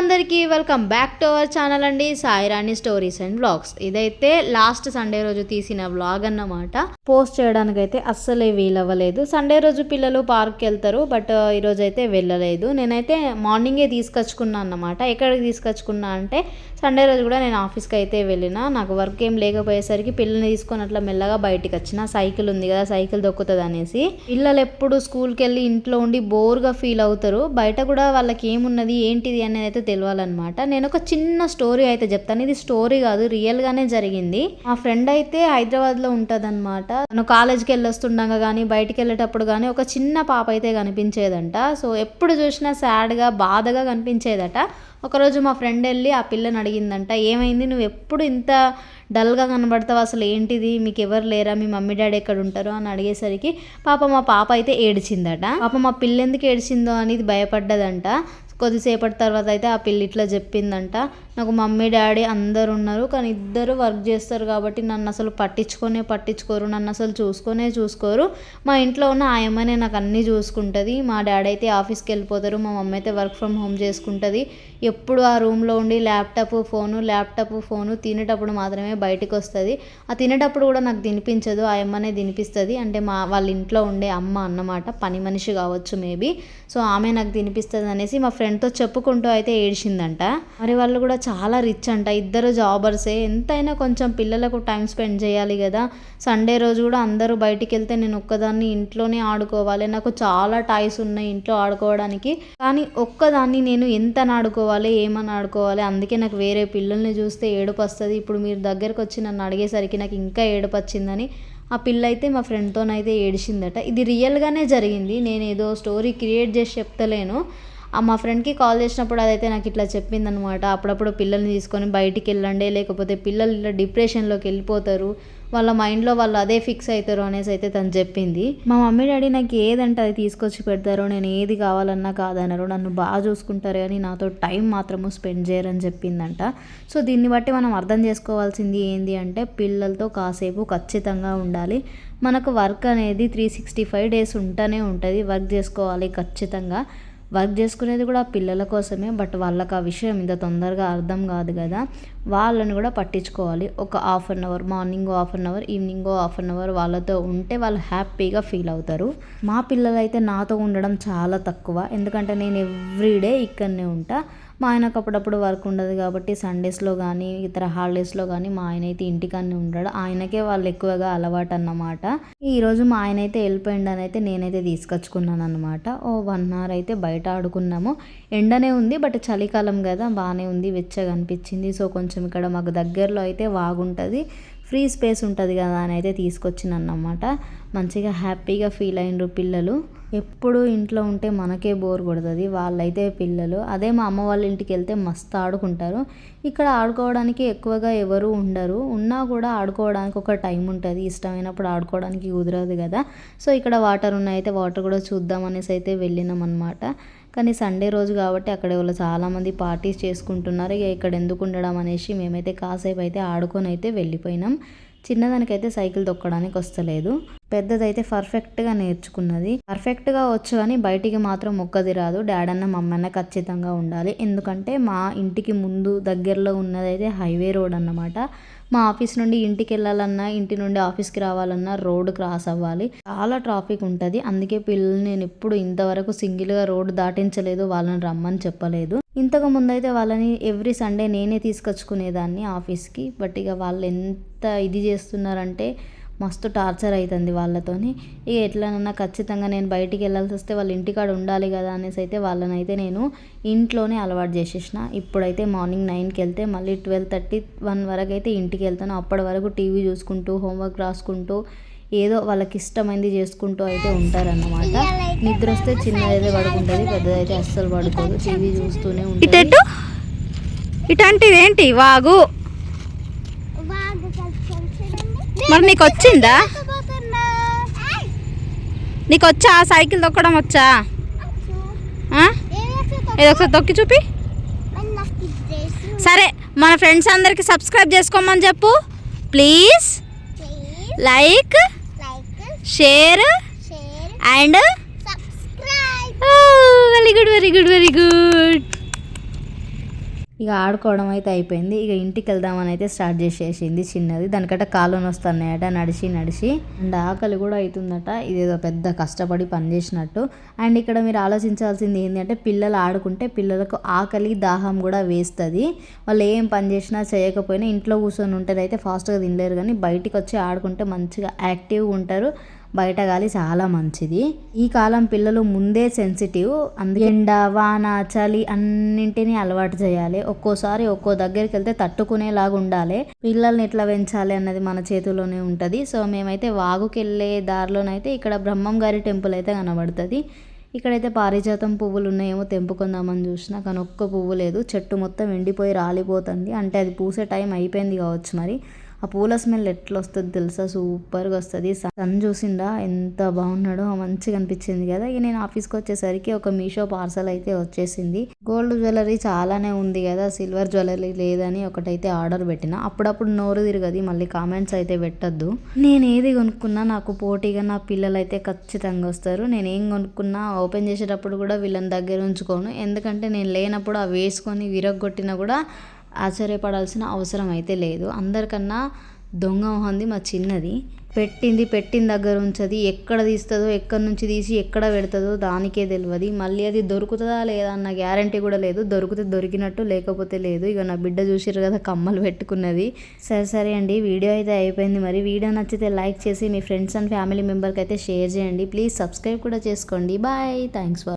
అందరికీ welcome back to our channel అండి Sairani stories and blogs ఇదైతే లాస్ట్ సండే రోజు తీసిన వ్లాగ్ అన్నమాట. పోస్ట్ చేయడానికి అయితే అస్సలే వీలవ్వలేదు. సండే రోజు పిల్లలు పార్క్కి వెళ్తారు బట్ ఈరోజు అయితే వెళ్ళలేదు. నేనైతే మార్నింగే తీసుకొచ్చుకున్నా అన్నమాట. ఎక్కడికి తీసుకొచ్చుకున్నా అంటే సండే రోజు కూడా నేను ఆఫీస్కి అయితే వెళ్ళిన. నాకు వర్క్ ఏం లేకపోయేసరికి పిల్లల్ని తీసుకొని అట్లా మెల్లగా బయటికి వచ్చిన. సైకిల్ ఉంది కదా సైకిల్ దొక్కుతుంది అనేసి. పిల్లలు ఎప్పుడు స్కూల్కి వెళ్ళి ఇంట్లో ఉండి బోర్గా ఫీల్ అవుతారు. బయట కూడా వాళ్ళకి ఏమున్నది ఏంటిది అనేది అయితే తెలియాలన్నమాట నేను ఒక చిన్న స్టోరీ అయితే చెప్తాను. ఇది స్టోరీ కాదు రియల్గానే జరిగింది. మా ఫ్రెండ్ అయితే హైదరాబాద్లో ఉంటుందన్నమాట. ఉంటది తను కాలేజ్కి వెళ్ళొస్తుండగా కానీ బయటికి వెళ్ళేటప్పుడు కానీ ఒక చిన్న పాప అయితే కనిపించేదంట. సో ఎప్పుడు చూసినా సాడ్గా బాధగా కనిపించేదట. ఒకరోజు మా ఫ్రెండ్ వెళ్ళి ఆ పిల్లని అడిగిందంట ఏమైంది? నువ్వు ఎప్పుడు ఇంత డల్గా కనబడతావు? అసలు ఏంటిది? మీకు ఎవరు లేరా? మీ మమ్మీ డాడీ ఎక్కడ ఉంటారు అని అడిగేసరికి పాప మా పాప అయితే ఏడిచిందట. పాప మా పిల్ల ఎందుకు ఏడిచిందో? అనేది భయపడ్డదంట. కొద్దిసేపటి తర్వాత అయితే ఆ పిల్లి ఇట్లా చెప్పిందంట. నాకు మమ్మీ డాడీ అందరు ఉన్నారు. కానీ ఇద్దరు వర్క్ చేస్తారు కాబట్టి నన్ను అసలు పట్టించుకొనే పట్టించుకోరు. నన్ను అసలు చూసుకొనే చూసుకోరు. మా ఇంట్లో ఉన్న ఆయమ్మనే నాకు అన్నీ చూసుకుంటుంది. మా డాడీ అయితే ఆఫీస్కి వెళ్ళిపోతారు. మా మమ్మీ అయితే వర్క్ ఫ్రమ్ హోమ్ చేసుకుంటుంది. ఎప్పుడు ఆ రూమ్లో ఉండి ల్యాప్టాప్ ఫోను ల్యాప్టాప్ ఫోను తినేటప్పుడు మాత్రమే బయటికి వస్తుంది. ఆ తినేటప్పుడు కూడా నాకు తినిపించదు. ఆ అమ్మనే తినిపిస్తుంది. అంటే మా వాళ్ళ ఇంట్లో ఉండే అమ్మ అన్నమాట. పని మనిషి కావచ్చు మేబీ. సో ఆమె నాకు తినిపిస్తుంది అనేసి మా ఫ్రెండ్తో చెప్పుకుంటూ అయితే ఏడ్చిందంట. మరి వాళ్ళు కూడా చాలా రిచ్ అంట. ఇద్దరు జాబర్సే ఎంతైనా కొంచెం పిల్లలకు టైం స్పెండ్ చేయాలి కదా. సండే రోజు కూడా అందరూ బయటికి వెళ్తే నేను ఒక్కదాన్ని ఇంట్లోనే ఆడుకోవాలి. నాకు చాలా టాయ్స్ ఉన్నాయి ఇంట్లో ఆడుకోవడానికి. కానీ ఒక్కదాన్ని నేను ఎంత ఆడుకోవాలి ఏమని ఆడుకోవాలి? అందుకే నాకు వేరే పిల్లల్ని చూస్తే ఏడుపు వస్తుంది ఇప్పుడు మీరు దగ్గరకు వచ్చి నన్ను అడిగేసరికి నాకు ఇంకా ఏడుపు వచ్చిందని ఆ పిల్ల అయితే మా ఫ్రెండ్తోనైతే ఏడిచిందట ఇది రియల్గానే జరిగింది. నేను ఏదో స్టోరీ క్రియేట్ చేసి చెప్తలేను. మా ఫ్రెండ్కి కాల్ చేసినప్పుడు అదైతే నాకు ఇట్లా చెప్పిందనమాట అప్పుడప్పుడు పిల్లల్ని తీసుకొని బయటికి వెళ్ళండి లేకపోతే పిల్లలు ఇలా డిప్రెషన్లోకి వెళ్ళిపోతారు. వాళ్ళ మైండ్లో వాళ్ళు అదే ఫిక్స్ అవుతారు అనేసి అయితే తను చెప్పింది. మా మమ్మీ డాడీ నాకు ఏదంటే అది తీసుకొచ్చి పెడతారో. నేను ఏది కావాలన్నా కాదన్నారు నన్ను బాగా చూసుకుంటారు కానీ నాతో టైం మాత్రము స్పెండ్ చేయరని చెప్పిందంట. సో దీన్ని బట్టి మనం అర్థం చేసుకోవాల్సింది ఏంది అంటే పిల్లలతో కాసేపు ఖచ్చితంగా ఉండాలి. మనకు వర్క్ అనేది త్రీ సిక్స్టీ ఫైవ్ డేస్ ఉంటూనే ఉంటుంది. వర్క్ చేసుకోవాలి ఖచ్చితంగా. వర్క్ చేసుకునేది కూడా పిల్లల కోసమే బట్ వాళ్ళకి ఆ విషయం ఇంత తొందరగా అర్థం కాదు కదా. వాళ్ళని కూడా పట్టించుకోవాలి. ఒక half an hour morning half an hour evening half an hour వాళ్ళతో ఉంటే వాళ్ళు హ్యాపీగా ఫీల్ అవుతారు. మా పిల్లలైతే నాతో ఉండడం చాలా తక్కువ. ఎందుకంటే నేను ఎవ్రీడే ఇక్కడనే ఉంటా. మా ఆయనకు అప్పుడప్పుడు వర్క్ ఉండదు కాబట్టి సండేస్లో కానీ ఇతర హాలిడేస్లో కానీ మా ఆయన అయితే ఇంటికాన్ని ఉంటాడు ఆయనకే వాళ్ళు ఎక్కువగా అలవాటు అన్నమాట. ఈరోజు మా ఆయన అయితే వెళ్ళిపోయిండు అని అయితే నేనైతే తీసుకొచ్చుకున్నాను అనమాట ఓ వన్ అవర్ అయితే బయట ఆడుకున్నాము. ఎండనే ఉంది బట్ చలికాలం కదా బాగానే ఉంది వెచ్చగా అనిపించింది. సో కొంచెం ఇక్కడ మాకు దగ్గరలో అయితే వాగుంటుంది. ఫ్రీ స్పేస్ ఉంటుంది కదా అని అయితే తీసుకొచ్చినాను అనమాట మంచిగా హ్యాపీగా ఫీల్ అయినరు పిల్లలు. ఎప్పుడు ఇంట్లో ఉంటే మనకే బోర్ కొడుతుంది వాళ్ళైతే పిల్లలు. అదే మా అమ్మ వాళ్ళ ఇంటికి వెళ్తే మస్తు ఆడుకుంటారు. ఇక్కడ ఆడుకోవడానికి ఎక్కువగా ఎవరు ఉండరు. ఉన్నా కూడా ఆడుకోవడానికి ఒక టైం ఉంటుంది. ఇష్టమైనప్పుడు ఆడుకోవడానికి కుదరదు కదా. సో ఇక్కడ వాటర్ ఉన్నాయి అయితే వాటర్ కూడా చూద్దాం అనేసి అయితే వెళ్ళినాం అనమాట కానీ సండే రోజు కాబట్టి అక్కడ వాళ్ళు చాలామంది పార్టీస్ చేసుకుంటున్నారు. ఇక ఇక్కడ ఎందుకు ఉండడం అనేసి మేమైతే కాసేపు అయితే ఆడుకొని అయితే వెళ్ళిపోయినాం. చిన్నదానికైతే సైకిల్ తొక్కడానికి వస్తలేదు. పెద్దదైతే పర్ఫెక్ట్గా నేర్చుకున్నది. పర్ఫెక్ట్గా వచ్చు కానీ బయటికి మాత్రం మొక్కది రాదు. డాడీ అన్న మమ్మన్న ఖచ్చితంగా ఉండాలి. ఎందుకంటే మా ఇంటికి ముందు దగ్గరలో ఉన్నదైతే హైవే రోడ్ అన్నమాట. మా ఆఫీస్ నుండి ఇంటికి వెళ్ళాలన్నా ఇంటి నుండి ఆఫీస్కి రావాలన్నా రోడ్ క్రాస్ అవ్వాలి. చాలా ట్రాఫిక్ ఉంటుంది. అందుకే పిల్లల్ని నేను ఎప్పుడు ఇంతవరకు సింగిల్గా రోడ్ దాటించలేదు. వాళ్ళని రమ్మని చెప్పలేదు. ఇంతకు ముందైతే వాళ్ళని ఎవ్రీ సండే నేనే తీసుకొచ్చుకునేదాన్ని ఆఫీస్కి బట్ ఇక వాళ్ళు ఎంత ఇది చేస్తున్నారంటే మస్తు టార్చర్ అవుతుంది వాళ్ళతోని. ఇక ఎట్లనన్నా ఖచ్చితంగా నేను బయటికి వెళ్ళాల్సి వస్తే వాళ్ళ ఇంటికాడ ఉండాలి కదా అనేసి అయితే వాళ్ళని అయితే నేను ఇంట్లోనే అలవాటు చేసేసిన. ఇప్పుడైతే మార్నింగ్ నైన్కి వెళ్తే మళ్ళీ ట్వెల్వ్ థర్టీ వన్ వరకు అయితే ఇంటికి వెళ్తాను. అప్పటి వరకు టీవీ చూసుకుంటూ హోంవర్క్ రాసుకుంటూ ఏదో వాళ్ళకి ఇష్టమైంది చేసుకుంటూ అయితే ఉంటారన్నమాట. నిద్ర వస్తే చిన్నదైతే పడుకుంటుంది పెద్దదైతే అస్సలు పడుకోదు. టీవీ చూస్తూనే ఉంటుంది. ఇటెట్టు ఇటంటిది ఏంటి? వాగు. మరి నీకు వచ్చిందా? నీకు వచ్చా సైకిల్ తొక్కడం వచ్చా? ఇది ఒకసారి తొక్కి చూపి. సరే మన ఫ్రెండ్స్ అందరికి సబ్స్క్రైబ్ చేసుకోమని చెప్పు. Please. Like share. And very good very good very good ఇక ఆడుకోవడం అయితే అయిపోయింది. ఇక ఇంటికి వెళ్దామని అయితే స్టార్ట్ చేసేసింది చిన్నది. దానికంటే కాళ్ళు వస్తున్నాయట నడిచి నడిచి. అండ్ ఆకలి కూడా అవుతుందట. ఇదేదో పెద్ద కష్టపడి పని చేసినట్టు. అండ్ ఇక్కడ మీరు ఆలోచించాల్సింది ఏంటంటే పిల్లలు ఆడుకుంటే పిల్లలకు ఆకలి దాహం కూడా వేస్తుంది. వాళ్ళు ఏం పని చేసినా చేయకపోయినా ఇంట్లో కూర్చొని ఉంటే ఫాస్ట్గా తినలేరు. కానీ బయటికి వచ్చి ఆడుకుంటే మంచిగా యాక్టివ్గా ఉంటారు. బయట గాలి చాలా మంచిది. ఈ కాలం పిల్లలు ముందే సెన్సిటివ్ అందుకే ఎండ వాన చలి అన్నింటినీ అలవాటు చేయాలి. ఒక్కోసారి ఒక్కో దగ్గరికి వెళ్తే తట్టుకునేలాగా ఉండాలి. పిల్లల్ని ఎట్లా పెంచాలి అన్నది మన చేతిలోనే ఉంటుంది. సో మేమైతే వాగుకి వెళ్ళే దారిలోనైతే ఇక్కడ బ్రహ్మం గారి టెంపుల్ అయితే కనబడుతుంది. ఇక్కడైతే పారిజాతం పువ్వులు ఉన్నాయేమో తెంపుకుందామని చూసినా కానీ ఒక్క పువ్వు లేదు. చెట్టు మొత్తం ఎండిపోయి రాలిపోతుంది. అంటే అది పూసే టైం అయిపోయింది కావచ్చు మరి. ఆ పూల స్మెల్ ఎట్లా వస్తుంది తెలుసా? సూపర్గా వస్తుంది. సన్ చూసిండా ఎంత బాగున్నాడో మంచిగా అనిపించింది కదా. ఇక నేను ఆఫీస్కి వచ్చేసరికి ఒక మీషో పార్సల్ అయితే వచ్చేసింది. గోల్డ్ జ్యువెలరీ చాలానే ఉంది కదా. సిల్వర్ జ్యువెలరీ లేదని ఒకటైతే ఆర్డర్ పెట్టిన. అప్పుడప్పుడు నోరు తిరగది మళ్ళీ కామెంట్స్ అయితే పెట్టద్దు. నేను ఏది కొనుక్కున్నా నాకు పోటీగా నా పిల్లలు అయితే ఖచ్చితంగా వస్తారు. నేను ఏం కొనుక్కున్నా ఓపెన్ చేసేటప్పుడు కూడా వీళ్ళని దగ్గర ఉంచుకోను. ఎందుకంటే నేను లేనప్పుడు అవి వేసుకొని విరగొట్టినా కూడా ఆశ్చర్యపడాల్సిన అవసరం అయితే లేదు. అందరికన్నా దొంగ మొహంది మా చిన్నది. పెట్టింది పెట్టిన దగ్గర ఉంచది. ఎక్కడ తీస్తుందో ఎక్కడి నుంచి తీసి ఎక్కడ పెడుతుందో దానికే తెలియదు మళ్ళీ అది దొరుకుతుందా లేదా అన్న గ్యారంటీ కూడా లేదు. దొరికితే దొరికినట్టు లేకపోతే లేదు. ఇక నా బిడ్డ చూసిరు కదా కమ్మలు పెట్టుకున్నది. సరే సరే అండి. వీడియో అయితే అయిపోయింది మరి. వీడియో నచ్చితే లైక్ చేసి మీ ఫ్రెండ్స్ అండ్ ఫ్యామిలీ మెంబర్కి అయితే షేర్ చేయండి. ప్లీజ్ సబ్స్క్రైబ్ కూడా చేసుకోండి. బాయ్. Thanks for